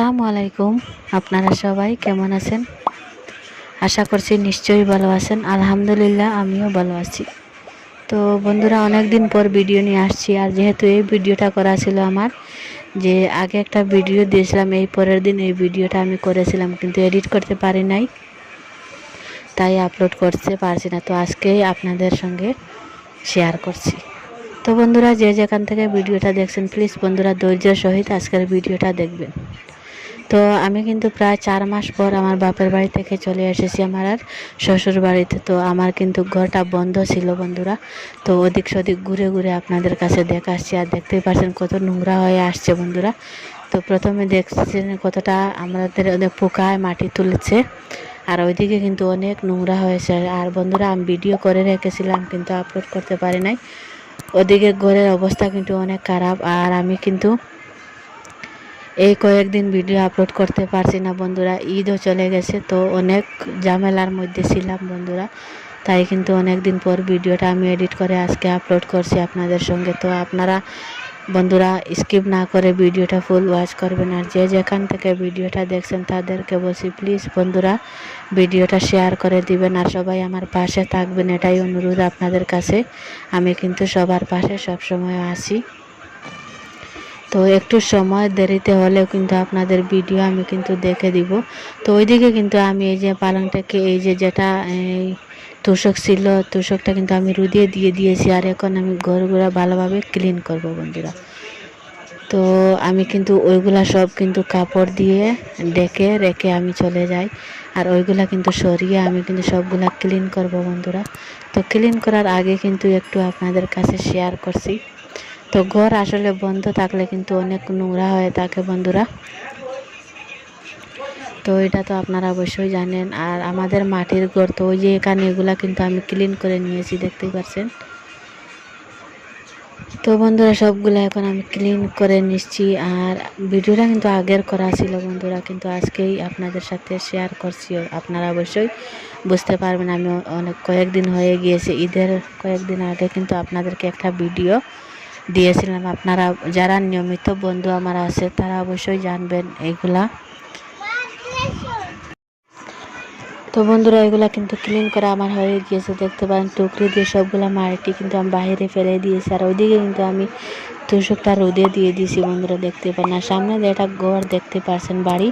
আসসালামু আলাইকুম। আপনারা সবাই কেমন আছেন? আশা করছি নিশ্চয়ই ভালো আছেন। আলহামদুলিল্লাহ, আমিও ভালো আছি। তো বন্ধুরা অনেক দিন পর ভিডিও নিয়ে আসছি। আর যেহেতু এই ভিডিওটা করা ছিল আমার, যে আগে একটা ভিডিও দিয়েছিলাম, এই পরের দিন এই ভিডিওটা আমি করেছিলাম, কিন্তু এডিট করতে পারি নাই। তাই আপলোড করতে পারছি না। তো আজকেই আপনাদের সঙ্গে শেয়ার করছি। তো বন্ধুরা, যে যেখান থেকে ভিডিওটা দেখছেন, প্লিজ বন্ধুরা ধৈর্যের সহিত আজকের ভিডিওটা দেখবেন। তো আমি কিন্তু প্রায় চার মাস পর আমার বাপের বাড়ি থেকে চলে এসেছি আমার আর শ্বশুর বাড়িতে। তো আমার কিন্তু ঘরটা বন্ধ ছিল বন্ধুরা। তো ওদিক সদিক ঘুরে ঘুরে আপনাদের কাছে দেখা আসছি আর দেখতেই পাচ্ছেন কত নোংরা হয়ে আসছে বন্ধুরা। তো প্রথমে দেখছেন কতটা আমাদের অনেক পোকায় মাটি তুলেছে। আর ওইদিকে কিন্তু অনেক নোংরা হয়েছে। আর বন্ধুরা আমি ভিডিও করে রেখেছিলাম কিন্তু আপলোড করতে পারি নাই। ওদিকে ঘরের অবস্থা কিন্তু অনেক খারাপ। আর আমি কিন্তু এই কয়েকদিন ভিডিও আপলোড করতে পারছি না বন্ধুরা, ঈদও চলে গেছে, তো অনেক ঝামেলার মধ্যে ছিলাম বন্ধুরা, তাই কিন্তু অনেক দিন পর ভিডিওটা আমি এডিট করে আজকে আপলোড করছি আপনাদের সঙ্গে। তো আপনারা বন্ধুরা স্কিপ না করে ভিডিওটা ফুল ওয়াচ করবেন, আর যে যেখান থেকে ভিডিওটা দেখছেন তাদেরকে বলছি প্লিজ বন্ধুরা ভিডিওটা শেয়ার করে দিবেন, আর সবাই আমার পাশে থাকবেন, এটাই অনুরোধ আপনাদের কাছে। আমি কিন্তু সবার পাশে সবসময় আসি তো একটু সময় দেরিতে হলেও কিন্তু আপনাদের ভিডিও আমি কিন্তু দেখে দিব। তো ওইদিকে কিন্তু আমি এই যে পালংটাকে, এই যে যেটা তোষক ছিল, তোষকটা কিন্তু আমি রুদিয়ে দিয়ে দিয়েছি আর এখন আমি ঘরগুলো ভালোভাবে ক্লিন করব বন্ধুরা। তো আমি কিন্তু ওইগুলা সব কিন্তু কাপড় দিয়ে ডেকে রেখে আমি চলে যাই। আর ওইগুলা কিন্তু সরিয়ে আমি কিন্তু সবগুলা ক্লিন করব বন্ধুরা। তো ক্লিন করার আগে কিন্তু একটু আপনাদের কাছে শেয়ার করছি। তো ঘর আসলে বন্ধ থাকলে কিন্তু অনেক নোংরা হয়ে থাকে বন্ধুরা। তো এটা তো আপনারা অবশ্যই জানেন। আর আমাদের মাটির ঘর তো ওই যে এখানে এগুলা কিন্তু আমি ক্লিন করে নিয়েছি, দেখতেই পাচ্ছেন তো বন্ধুরা, সবগুলো এখন আমি ক্লিন করে নিচ্ছি। আর ভিডিওটা কিন্তু আগের করা ছিল বন্ধুরা, কিন্তু আজকেই আপনাদের সাথে শেয়ার করছি। আপনারা অবশ্যই বুঝতে পারবেন, আমি অনেক কয়েকদিন হয়ে গিয়েছে। ঈদের কয়েকদিন আগে কিন্তু আপনাদেরকে একটা ভিডিও দিয়েছিলাম। আপনারা, যারা নিয়মিত বন্ধু আমার আছে, তারা অবশ্যই জানবেন এগুলা। তো বন্ধুরা, এগুলা কিন্তু ক্লিন করা আমার হয়ে গিয়েছে। দেখতে পারেন, টুকরি দিয়ে সবগুলো মাটি কিন্তু আমি বাইরে ফেলে দিয়েছি। আর ওইদিকে কিন্তু আমি তুষকটা রোদে দিয়ে দিয়েছি বন্ধুরা, দেখতে পান আর সামনে একটা ঘর দেখতে পারছেন বাড়ি,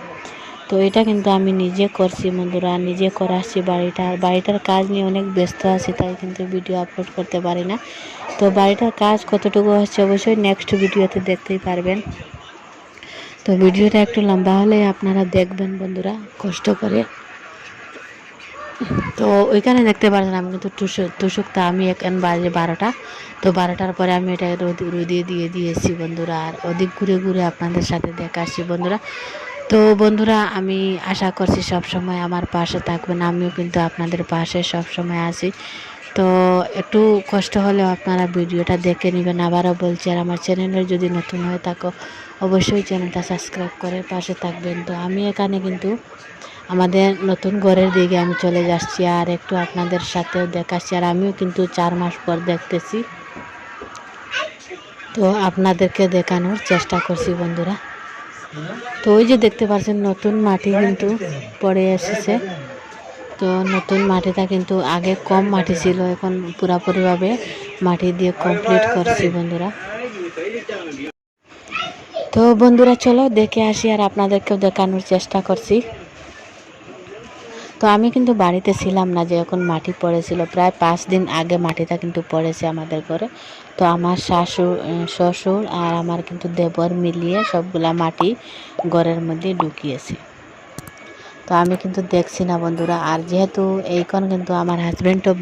তো এটা কিন্তু আমি নিজে করছি বন্ধুরা, নিজে করে আসছি বাড়িটা। আর বাড়িটার কাজ নিয়ে অনেক ব্যস্ত আছি, তাই কিন্তু ভিডিও আপলোড করতে পারি না। তো বাড়িটার কাজ কতটুকু হচ্ছে অবশ্যই নেক্সট ভিডিওতে দেখতেই পারবেন। তো ভিডিওটা একটু লম্বা হলে আপনারা দেখবেন বন্ধুরা, কষ্ট করে। তো ওইখানে দেখতে পাচ্ছেন আমি কিন্তু টুসুক টুসুকটা আমি এখন বাজে বারোটা। তো বারোটার পরে আমি এটা রোদ রোদিয়ে দিয়ে দিয়েছি বন্ধুরা, আর অধিক ঘুরে ঘুরে আপনাদের সাথে দেখা আসছি বন্ধুরা। তো বন্ধুরা আমি আশা করছি সব সময় আমার পাশে থাকবেন, আমিও কিন্তু আপনাদের পাশে সব সময় আছি। তো একটু কষ্ট হলেও আপনারা ভিডিওটা দেখে নেবেন। আবারও বলছি, আর আমার চ্যানেলে যদি নতুন হয়ে থাকো, অবশ্যই চ্যানেলটা সাবস্ক্রাইব করে পাশে থাকবেন। তো আমি এখানে কিন্তু আমাদের নতুন ঘরের দিকে আমি চলে যাচ্ছি, আর একটু আপনাদের সাথেও দেখাচ্ছি। আর আমিও কিন্তু চার মাস পর দেখতেছি। তো আপনাদেরকে দেখানোর চেষ্টা করছি বন্ধুরা। তো ওই যে দেখতে পাচ্ছেন, নতুন মাটি কিন্তু পড়ে এসেছে। তো নতুন মাটিটা কিন্তু আগে কম মাটি ছিল, এখন পুরাপুরিভাবে মাটি দিয়ে কমপ্লিট করছি বন্ধুরা। তো বন্ধুরা, চলো দেখে আসি আর আপনাদেরকেও দেখানোর চেষ্টা করছি। তো আমি কিন্তু বাড়িতে ছিলাম না যে এখন মাটি পড়েছিল, প্রায় পাঁচ দিন আগে মাটিটা কিন্তু পড়েছে আমাদের ঘরে। তো আমার শাশুর শ্বশুর আর আমার কিন্তু দেবর মিলিয়ে সবগুলা মাটি ঘরের মধ্যে ঢুকিয়েছে। তো আমি কিন্তু দেখছি না বন্ধুরা। আর যেহেতু এইখন কিন্তু আমার হাজব্যান্ডও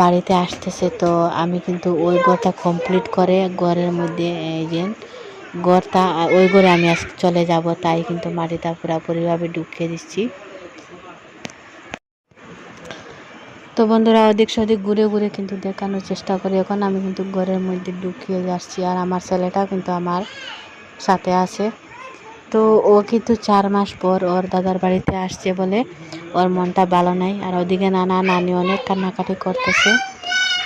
বাড়িতে আসতেছে, তো আমি কিন্তু ওই ঘরটা কমপ্লিট করে ঘরের মধ্যে এই যে ঘরটা ওই ঘরে আমি চলে যাব, তাই কিন্তু মাটিটা পুরোপুরিভাবে ঢুকিয়ে দিচ্ছি। তো বন্ধুরা, ওদিক সদিক ঘুরে ঘুরে কিন্তু দেখানোর চেষ্টা করি। এখন আমি কিন্তু ঘরের মধ্যে ঢুকিয়ে যাচ্ছি, আর আমার ছেলেটাও কিন্তু আমার সাথে আছে। তো ও কিন্তু চার মাস পর ওর দাদার বাড়িতে আসছে বলে ওর মনটা ভালো নাই। আর ওদিকে নানা নানি অনেক কান্নাকাটি করতেছে।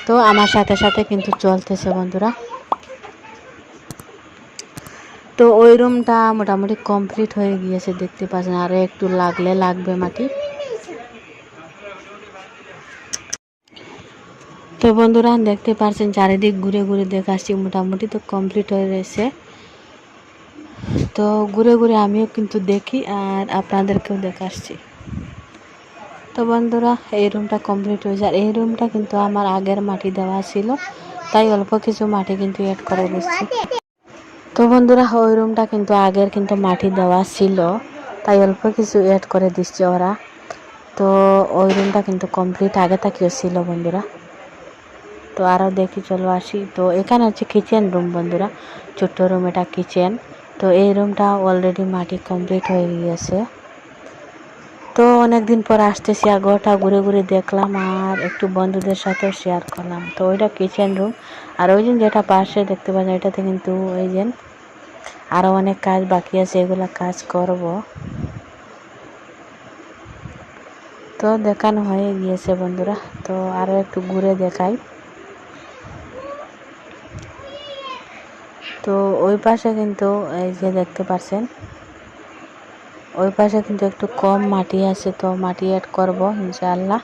তো আমার সাথে সাথে কিন্তু চলতেছে বন্ধুরা। তো ওই রুমটা মোটামুটি কমপ্লিট হয়ে গিয়েছে দেখতে পাচ্ছেন। আরও একটু লাগলে লাগবে মাটি। তো বন্ধুরা দেখতে পাচ্ছেন, চারিদিক ঘুরে ঘুরে দেখাচ্ছি। মোটামুটি তো কমপ্লিট হয়ে রয়েছে তো ঘুরে ঘুরে আমিও কিন্তু দেখি আর আপনাদেরকেও দেখাচ্ছি তো বন্ধুরা, এই রুমটা কমপ্লিট হয়েছে আর এই রুমটা কিন্তু আমার আগের মাটি দেওয়া ছিল, তাই অল্প কিছু মাটি কিন্তু অ্যাড করে দিচ্ছি তো বন্ধুরা, ওই রুমটা কিন্তু আগের কিন্তু মাটি দেওয়া ছিল, তাই অল্প কিছু অ্যাড করে দিচ্ছে ওরা। তো ওই রুমটা কিন্তু কমপ্লিট আগে থেকেও ছিল বন্ধুরা। তো আরও দেখি, চলো আসি। তো এখানে হচ্ছে কিচেন রুম বন্ধুরা, ছোট্ট রুম এটা কিচেন তো এই রুমটা অলরেডি মাটি কমপ্লিট হয়ে গিয়েছে। তো অনেক দিন পর আসতেছি আর ঘরটা ঘুরে ঘুরে দেখলাম আর একটু বন্ধুদের সাথেও শেয়ার করলাম। তো ওইটা কিচেন রুম আর ওই দিন যেটা পাশে দেখতে পাচ্ছি এটাতে কিন্তু ওই দিন আরও অনেক কাজ বাকি আছে, এগুলা কাজ করব। তো দেখানো হয়ে গিয়েছে বন্ধুরা। তো আরও একটু ঘুরে দেখাই। তো ওই পাশে কিন্তু এই যে দেখতে পাচ্ছেন ওই পাশে কিন্তু একটু কম মাটি আছে, তো মাটি অ্যাড করব ইনশাআল্লাহ।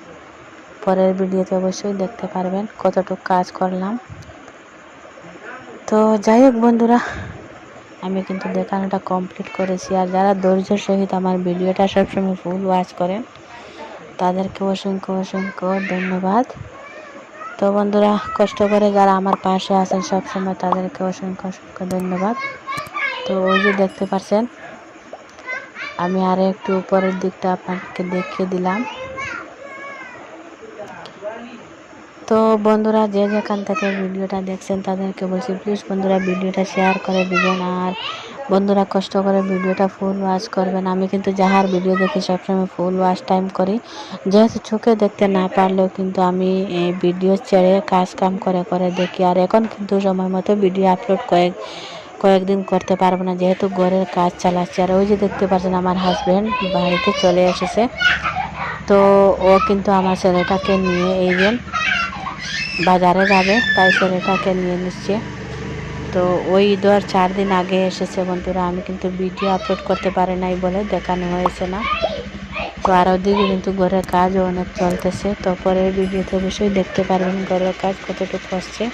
পরের ভিডিওতে অবশ্যই দেখতে পারবেন কতটুকু কাজ করলাম। তো যাই হোক বন্ধুরা, আমি কিন্তু দেখানোটা কমপ্লিট করেছি। আর যারা ধৈর্যের সহিত আমার ভিডিওটা সবসময় ফুল ওয়াচ করেন তাদেরকে অসংখ্য অসংখ্য ধন্যবাদ। তো বন্ধুরা, কষ্ট করে যারা আমার পাশে আছেন সবসময় তাদেরকে অসংখ্য অসংখ্য ধন্যবাদ। তো ওই যে দেখতে পাচ্ছেন আমি আরও একটু উপরের দিকটা আপনাকে দেখিয়ে দিলাম। তো বন্ধুরা, যে যেখান থেকে ভিডিওটা দেখছেন তাদেরকে বলছি প্লিজ বন্ধুরা, ভিডিওটা শেয়ার করে দিবেন। আর বন্ধুরা কষ্ট করে ভিডিওটা ফুল ওয়াচ করবেন। আমি কিন্তু যাহার ভিডিও দেখি সবসময় ফুল ওয়াচ টাইম করি। যেহেতু চোখে দেখতে না পারলেও কিন্তু আমি ভিডিও ছেড়ে কাজ কাম করে করে দেখি। আর এখন কিন্তু সময় মতো ভিডিও আপলোড কয়েক, কয়েকদিন করতে পারব না, যেহেতু ঘরের কাজ চালাচ্ছে। আর ওই যে দেখতে পাচ্ছেন আমার হাজব্যান্ড বাড়িতে চলে এসেছে। তো ও কিন্তু আমার ছেলেটাকে নিয়ে এই বাজারে যাবে, তাই ছেলেটাকে নিয়ে নিচ্ছে। তো ওই ঈদের চার দিন আগে এসেছে বন্ধুরা, আমি কিন্তু ভিডিও আপলোড করতে পারি নাই বলে দেখানো হয়েছে না। তো আর ওদিকে কিন্তু ঘরের কাজও অনেক চলতেছে, তো পরের ভিডিওতে অবশ্যই দেখতে পারবেন ঘরের কাজ কতটুকু হচ্ছে।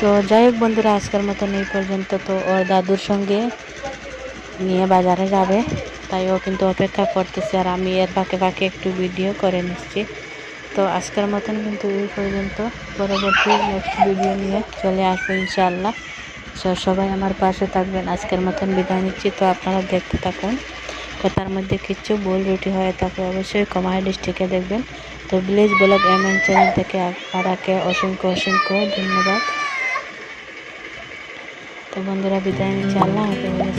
তো যাই হোক বন্ধুরা, আজকের মতন এই পর্যন্ত। তো ওর দাদুর সঙ্গে নিয়ে বাজারে যাবে, তাই ও কিন্তু অপেক্ষা করতেছে আর আমি এর ফাঁকে ফাঁকে একটু ভিডিও করে নিচ্ছি। তো আজকের মতন কিন্তু এই পর্যন্ত। পরবর্তী নেক্সট ভিডিও নিয়ে চলে আসব ইনশাআল্লাহ। সবাই আমার পাশে থাকবেন। আজকের মতন বিদায় নিচ্ছি। তো আপনারা দেখতে থাকুন। কথার মধ্যে কিছু ভুল রুটি হয়ে থাকে অবশ্যই কমায় ডিস্ট্রিক্টে দেখবেন। তো village vlog M N channel থেকে আপনারাকে অসংখ্য অসংখ্য ধন্যবাদ। তো বন্ধুরা, বিদায় নিচ্ছি। আল্লাহ হাফেজ।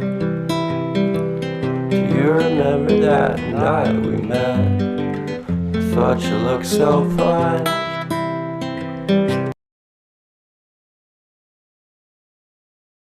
Remember that night we met? I thought you looked so fine.